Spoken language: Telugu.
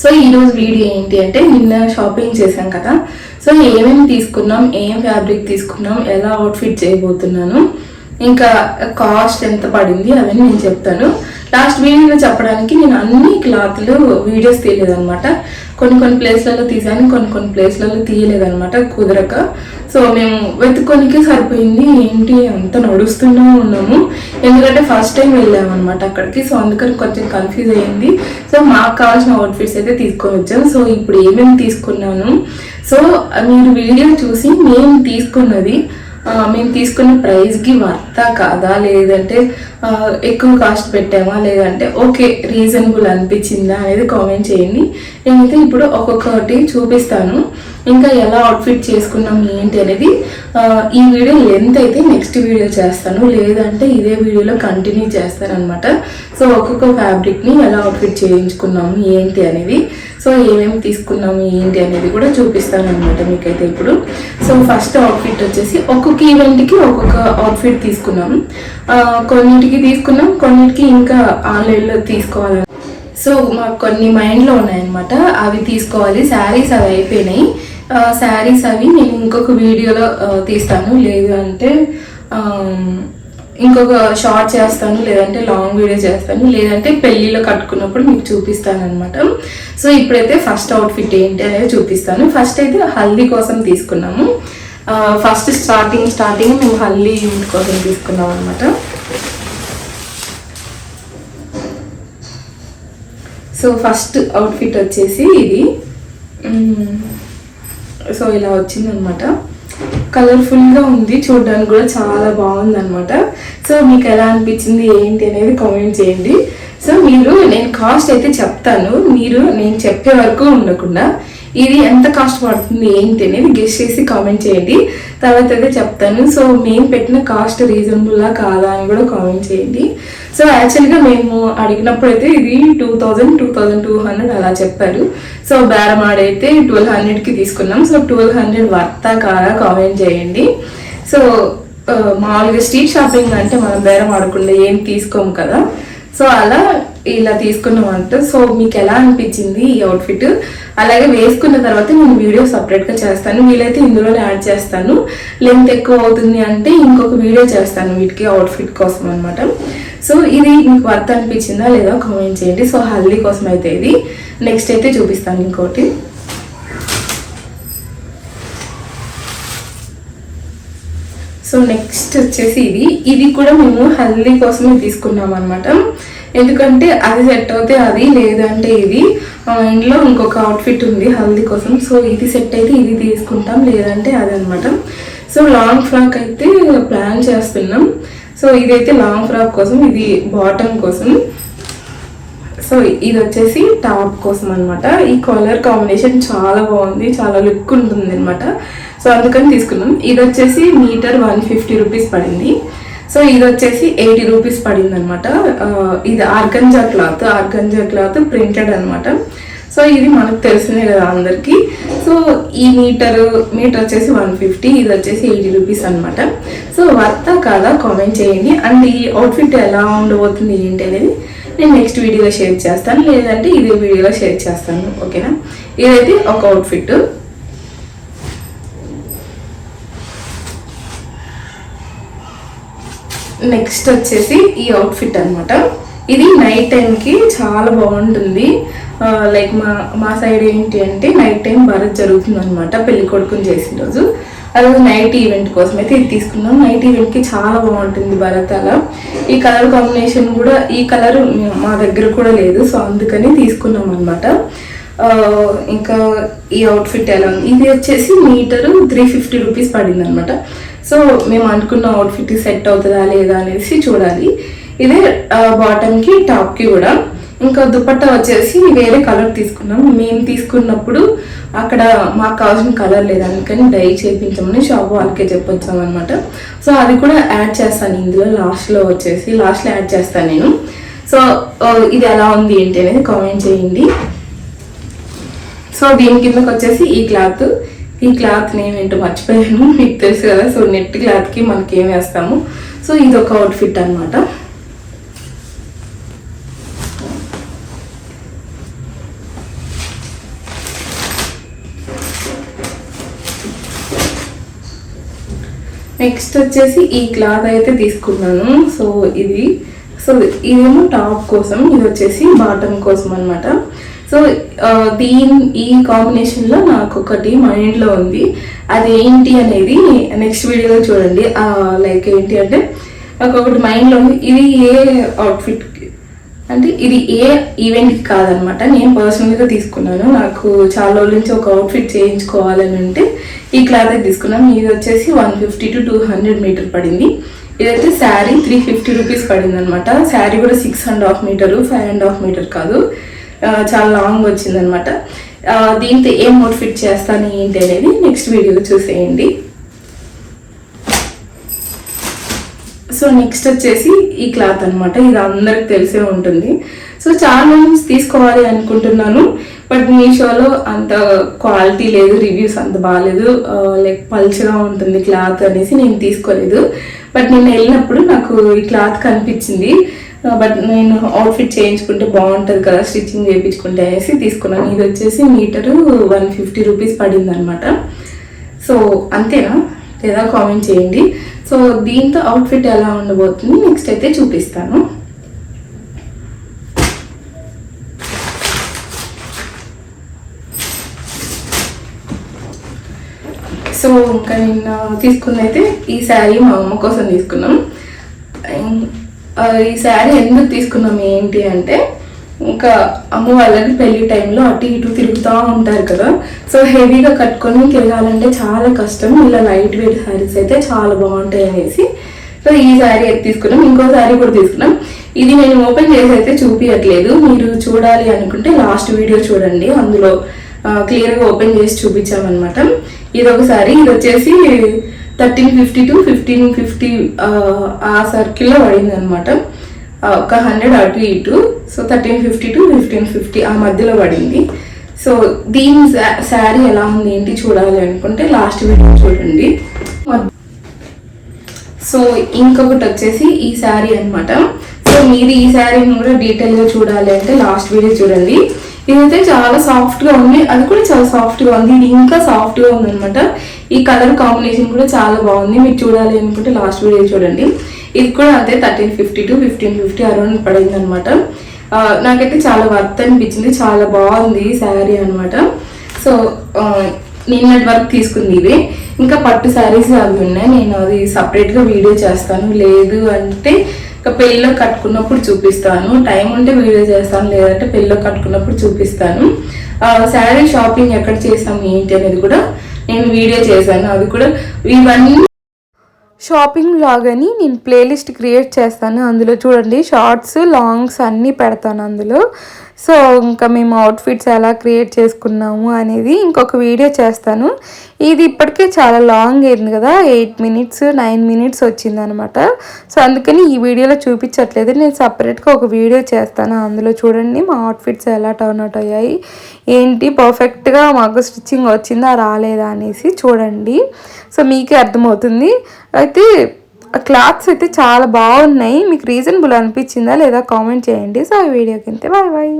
సో ఈరోజు వీడియో ఏంటి అంటే నిన్న షాపింగ్ చేశాం కదా. సో ఏమేమి తీసుకున్నాం ఏం ఫ్యాబ్రిక్ తీసుకున్నాం ఎలా అవుట్ఫిట్ చేయబోతున్నాను ఇంకా కాస్ట్ ఎంత పడింది అవన్నీ నేను చెప్తాను. లాస్ట్ వీడియోలో చెప్పడానికి నేను అన్ని క్లాత్లు వీడియోస్ తీయలేదన్నమాట. కొన్ని కొన్ని ప్లేస్లలో తీసాను కొన్ని కొన్ని ప్లేస్లలో తీయలేదనమాట కుదరక. సో మేము వెతుక్కొనికి సరిపోయింది. ఏంటి అంత నడుస్తూనే ఉన్నాము. ఎందుకంటే ఫస్ట్ టైం వెళ్ళామన్నమాట అక్కడికి. సో అందుకని కొంచెం కన్ఫ్యూజ్ అయ్యింది. సో మాకు కావాల్సిన అవుట్ఫిట్స్ అయితే తీసుకొని వచ్చాం. సో ఇప్పుడు ఏమేమి తీసుకున్నాను? సో మీరు వీడియో చూసి మేము తీసుకున్నది మేము తీసుకున్న ప్రైస్కి వర్తా కాదా? లేదంటే ఎక్కువ కాస్ట్ పెట్టామా? లేదంటే ఓకే రీజనబుల్ అనిపించిందా అనేది కామెంట్ చేయండి. నేనైతే ఇప్పుడు ఒక్కొక్కటి చూపిస్తాను. ఇంకా ఎలా అవుట్ఫిట్ చేసుకున్నాం ఏంటి అనేది ఈ వీడియో లెంత్ అయితే నెక్స్ట్ వీడియో చేస్తాను. లేదంటే ఇదే వీడియోలో కంటిన్యూ చేస్తాను అనమాట సో ఒక్కొక్క ఫ్యాబ్రిక్ని ఎలా అవుట్ఫిట్ చేయించుకున్నాము ఏంటి అనేది సో ఏమేమి తీసుకున్నాము ఏంటి అనేది కూడా చూపిస్తాను అనమాట మీకైతే ఇప్పుడు. సో ఫస్ట్ అవుట్ఫిట్ వచ్చేసి ఒక్కొక్క ఈవెంట్కి ఒక్కొక్క అవుట్ఫిట్ తీసుకున్నాం. కొన్నింటికి కొన్నిటికి తీసుకున్నాం కొన్నిటికి ఇంకా ఆన్లైన్లో తీసుకోవాలి సో మాకు కొన్ని మైండ్లో ఉన్నాయన్నమాట. అవి తీసుకోవాలి శారీస్ అవి అయిపోయినాయి. శారీస్ అవి నేను ఇంకొక వీడియోలో తీస్తాను. లేదు అంటే ఇంకొక షార్ట్ చేస్తాను లేదంటే లాంగ్ వీడియో చేస్తాను లేదంటే పెళ్ళిలో కట్టుకున్నప్పుడు మీకు చూపిస్తాను అనమాట సో ఇప్పుడైతే ఫస్ట్ అవుట్ఫిట్ ఏంటి అనేది చూపిస్తాను. ఫస్ట్ అయితే హల్దీ కోసం తీసుకున్నాము. ఫస్ట్ స్టార్టింగ్ స్టార్టింగ్ మేము హల్దీ యూనిట్ కోసం తీసుకున్నాం అనమాట సో ఫస్ట్ అవుట్ఫిట్ వచ్చేసి ఇది. సో ఇలా వచ్చిందనమాట కలర్ఫుల్గా ఉంది చూడడానికి కూడా చాలా బాగుంది అనమాట సో మీకు ఎలా అనిపించింది ఏంటి అనేది కామెంట్ చేయండి. సో మీరు నేను కాస్ట్ అయితే చెప్తాను. మీరు నేను చెప్పే వరకు ఉండకుండా ఇది ఎంత కాస్ట్ పడుతుంది ఏంటి అనేది గెస్ట్ చేసి కామెంట్ చేయండి. తర్వాత అయితే చెప్తాను. సో మేము పెట్టిన కాస్ట్ రీజనబుల్లా కాదా అని కూడా కామెంట్ చేయండి. సో యాక్చువల్గా మేము అడిగినప్పుడు అయితే ఇది two thousand two thousand two hundred అలా చెప్పారు. సో బేరం ఆడైతే ట్వెల్వ్ హండ్రెడ్కి తీసుకున్నాం. సో ట్వెల్వ్ హండ్రెడ్ వర్తా కాదా కామెంట్ చేయండి. సో మామూలుగా స్ట్రీట్ షాపింగ్ అంటే మనం బేరం ఆడకుండా ఏం తీసుకోము కదా. సో అలా ఇలా తీసుకున్నామంట సో మీకు ఎలా అనిపించింది ఈ అవుట్ఫిట్ అలాగే వేసుకున్న తర్వాత నేను వీడియో సపరేట్గా చేస్తాను. వీలైతే ఇందులో యాడ్ చేస్తాను. లెంత్ ఎక్కువ అవుతుంది అంటే ఇంకొక వీడియో చేస్తాను వీటికి అవుట్ఫిట్ కోసం అనమాట సో ఇది మీకు వర్త్ అనిపించిందా లేదా కామెంట్ చేయండి. సో హల్దీ కోసం అయితే ఇది. నెక్స్ట్ అయితే చూపిస్తాను ఇంకోటి. సో నెక్స్ట్ వచ్చేసి ఇది. ఇది కూడా మేము హల్దీ కోసమే తీసుకున్నాం అనమాట ఎందుకంటే అది సెట్ అవుతే అది లేదంటే ఇది. ఇంట్లో ఇంకొక అవుట్ఫిట్ ఉంది హల్దీ కోసం. సో ఇది సెట్ అయితే ఇది తీసుకుంటాం లేదంటే అది అనమాట సో లాంగ్ ఫ్రాక్ అయితే ప్లాన్ చేస్తున్నాం. సో ఇదైతే లాంగ్ ఫ్రాక్ కోసం ఇది బాటమ్ కోసం. సో ఇది వచ్చేసి టాప్ కోసం అన్నమాట. ఈ కలర్ కాంబినేషన్ చాలా బాగుంది చాలా లుక్ ఉంటుంది అనమాట సో అందుకని తీసుకున్నాం. ఇది వచ్చేసి మీటర్ వన్ ఫిఫ్టీ రూపీస్ పడింది. సో ఇది వచ్చేసి ఎయిటీ రూపీస్ పడింది అనమాట ఇది organza cloth organza cloth printed అనమాట. సో ఇది మనకు తెలిసినే కదా అందరికీ. సో ఈ మీటర్ మీటర్ వచ్చేసి వన్ ఫిఫ్టీ ఇది వచ్చేసి ఎయిటీ రూపీస్ అనమాట. సో వర్త కాదా కామెంట్ చేయండి. అండ్ ఈ అవుట్ఫిట్ ఎలా ఉండబోతుంది ఏంటి అనేది నేను నెక్స్ట్ వీడియోలో షేర్ చేస్తాను. లేదంటే ఇదే వీడియోలో షేర్ చేస్తాను. ఓకేనా? ఇదైతే ఒక అవుట్ఫిట్ నెక్స్ట్ వచ్చేసి ఈ అవుట్ఫిట్ అనమాట ఇది నైట్ టైంకి చాలా బాగుంటుంది. లైక్ మా మా సైడ్ ఏంటి అంటే నైట్ టైం భరత్ జరుగుతుంది అనమాట పెళ్ళి కొడుకుని చేసిన రోజు. అలాగే నైట్ ఈవెంట్ కోసం అయితే ఇది తీసుకున్నాం. నైట్ ఈవెంట్కి చాలా బాగుంటుంది భరత్ అలా. ఈ కలర్ కాంబినేషన్ కూడా ఈ కలర్ మా దగ్గర కూడా లేదు సో అందుకని తీసుకున్నాం అనమాట ఇంకా ఈ అవుట్ఫిట్ ఎలా ఉంది? ఇది వచ్చేసి మీటరు త్రీ ఫిఫ్టీ రూపీస్ పడింది అనమాట సో మేము అనుకున్న అవుట్ఫిట్ సెట్ అవుతుందా లేదా అనేసి చూడాలి. ఇదే బాటమ్కి టాప్కి కూడా. ఇంకా దుపట్టా వచ్చేసి వేరే కలర్ తీసుకున్నాం మేము తీసుకున్నప్పుడు అక్కడ మాకు కావాల్సిన కలర్ లేదు అందుకని డై చేయించమని షాప్ వాళ్ళకే చెప్పొచ్చాం అనమాట సో అది కూడా యాడ్ చేస్తాను ఇందులో లాస్ట్లో వచ్చేసి లాస్ట్లో యాడ్ చేస్తాను నేను. సో ఇది ఎలా ఉంది ఏంటి అనేది కామెంట్ చేయండి. సో దీని కిందకి వచ్చేసి ఈ క్లాత్ ఈ క్లాత్ నేమ్ ఏంటో మర్చిపోయాను. మీకు తెలుసు కదా సో నెట్ క్లాత్కి మనకి ఏం వేస్తాము. సో ఇది ఒక అవుట్ఫిట్ అనమాట నెక్స్ట్ వచ్చేసి ఈ క్లాత్ అయితే తీసుకున్నాను. సో ఇది సో ఇదేమో టాప్ కోసం ఇది వచ్చేసి బాటమ్ కోసం అనమాట సో దీని ఈ కాంబినేషన్లో నాకు ఒకటి మైండ్లో ఉంది. అది ఏంటి అనేది నెక్స్ట్ వీడియోలో చూడండి. లైక్ ఏంటి అంటే నాకు ఒకటి మైండ్లో ఉంది. ఇది ఏ అవుట్ఫిట్ అంటే ఇది ఏ ఈవెంట్కి కాదనమాట. నేను పర్సనల్గా తీసుకున్నాను. నాకు చాలా రోజుల నుంచి ఒక అవుట్ఫిట్ చేయించుకోవాలని అంటే ఈ క్లాత్ తీసుకున్నాను. ఇది వచ్చేసి one fifty to two hundred metre పడింది. ఇదైతే శారీ త్రీ ఫిఫ్టీ రూపీస్ పడింది అనమాట శారీ కూడా six and half metre five and half metre కాదు. చాలా లాంగ్ వచ్చిందనమాట. దీంతో ఏం అవుట్ఫిట్ చేస్తాను ఏంటి అనేది నెక్స్ట్ వీడియోలో చూసేయండి. సో నెక్స్ట్ వచ్చేసి ఈ క్లాత్ అన్నమాట ఇది అందరికి తెలిసే ఉంటుంది. సో చాలా మంది తీసుకోవాలి అనుకుంటున్నాను. బట్ మీషోలో అంత క్వాలిటీ లేదు రివ్యూస్ అంత బాగాలేదు లైక్ పల్చగా ఉంటుంది క్లాత్ అనేసి నేను తీసుకోలేదు. బట్ నేను వెళ్ళినప్పుడు నాకు ఈ క్లాత్ కనిపించింది. Uh, బట్ నేను అవుట్ఫిట్ చేయించుకుంటే బాగుంటుంది కదా స్టిచ్చింగ్ చేయించుకుంటే అనేసి తీసుకున్నాను. ఇది వచ్చేసి మీటరు వన్ ఫిఫ్టీ రూపీస్ పడింది అనమాట సో అంతేనా? లేదా కామెంట్ చేయండి. సో దీంతో అవుట్ఫిట్ ఎలా ఉండబోతుంది నెక్స్ట్ అయితే చూపిస్తాను. సో ఇంకా నిన్న తీసుకున్నైతే ఈ శారీ మా అమ్మ కోసం తీసుకున్నాం. ఈ శారీ ఎందుకు తీసుకున్నాం ఏంటి అంటే ఇంకా అమ్మ వాళ్ళకి పెళ్ళి టైంలో అటు ఇటు తిరుగుతూ ఉంటారు కదా. సో హెవీగా కట్టుకొని తిరగాలంటే చాలా కష్టం. ఇలా లైట్ వెయిట్ శారీస్ అయితే చాలా బాగుంటాయి అనేసి. సో ఈ శారీ అయితే తీసుకున్నాం. ఇంకో శారీ కూడా తీసుకున్నాం. ఇది నేను ఓపెన్ చేసి అయితే చూపించట్లేదు మీరు చూడాలి అనుకుంటే లాస్ట్ వీడియో చూడండి. అందులో క్లియర్గా ఓపెన్ చేసి చూపించామన్నమాట. ఇది ఒకసారి ఇది వచ్చేసి thirteen fifty to fifteen fifty ఆ సర్కిల్లో పడింది అనమాట ఒక హండ్రెడ్ అటు ఇటు so thirteen fifty to fifteen fifty ఆ మధ్యలో పడింది. సో దీని శారీ ఎలా ఉంది ఏంటి చూడాలి అనుకుంటే లాస్ట్ వీడియో చూడండి. సో ఇంకొకటి వచ్చేసి ఈ శారీ అన్నమాట. సో మీరు ఈ శారీని కూడా డీటెయిల్గా చూడాలి అంటే లాస్ట్ వీడియో చూడండి. ఇదైతే చాలా సాఫ్ట్గా ఉంది. అది కూడా చాలా సాఫ్ట్గా ఉంది. ఇది ఇంకా సాఫ్ట్గా ఉందనమాట ఉంది అనమాట ఈ కలర్ కాంబినేషన్ కూడా చాలా బాగుంది. మీరు చూడాలి అనుకుంటే లాస్ట్ వీడియో చూడండి. ఇది కూడా అంతే thirteen fifty to fifteen fifty around పడింది అనమాట నాకైతే చాలా వర్త్ అనిపించింది. చాలా బాగుంది శారీ అనమాట సో నిన్నటి వరకు తీసుకుంది ఇది ఇంకా పట్టు శారీస్ అవి ఉన్నాయి. నేను అది సపరేట్గా వీడియో చేస్తాను. లేదు అంటే ఇంకా పెళ్ళిలో కట్టుకున్నప్పుడు చూపిస్తాను. టైం ఉంటే వీడియో చేస్తాను. లేదంటే పెళ్ళిలో కట్టుకున్నప్పుడు చూపిస్తాను. శారీ షాపింగ్ ఎక్కడ చేసాం ఏంటి అనేది కూడా నేను వీడియో చేశాను. అది కూడా ఇవన్నీ షాపింగ్ లాగ్ అని నేను ప్లేలిస్ట్ క్రియేట్ చేస్తాను. అందులో చూడండి షార్ట్స్ లాంగ్స్ అన్నీ పెడతాను అందులో. సో ఇంకా మేము అవుట్ఫిట్స్ ఎలా క్రియేట్ చేసుకున్నాము అనేది ఇంకొక వీడియో చేస్తాను. ఇది ఇప్పటికే చాలా లాంగ్ అయింది కదా ఎయిట్ మినిట్స్ నైన్ మినిట్స్ వచ్చింది అనమాట సో అందుకని ఈ వీడియోలో చూపించట్లేదు నేను సపరేట్గా ఒక వీడియో చేస్తాను. అందులో చూడండి మా అవుట్ఫిట్స్ ఎలా టర్న్ అవుట్ అయ్యాయి ఏంటి పర్ఫెక్ట్గా మాకు స్టిచ్చింగ్ వచ్చిందా రాలేదా అనేసి చూడండి. సో మీకే అర్థమవుతుంది. అయితే క్లాత్స్ అయితే చాలా బాగున్నాయి మీకు రీజనబుల్ అనిపించిందా లేదా కామెంట్ చేయండి. సో ఈ వీడియోకి అంతే బాయ్ బాయ్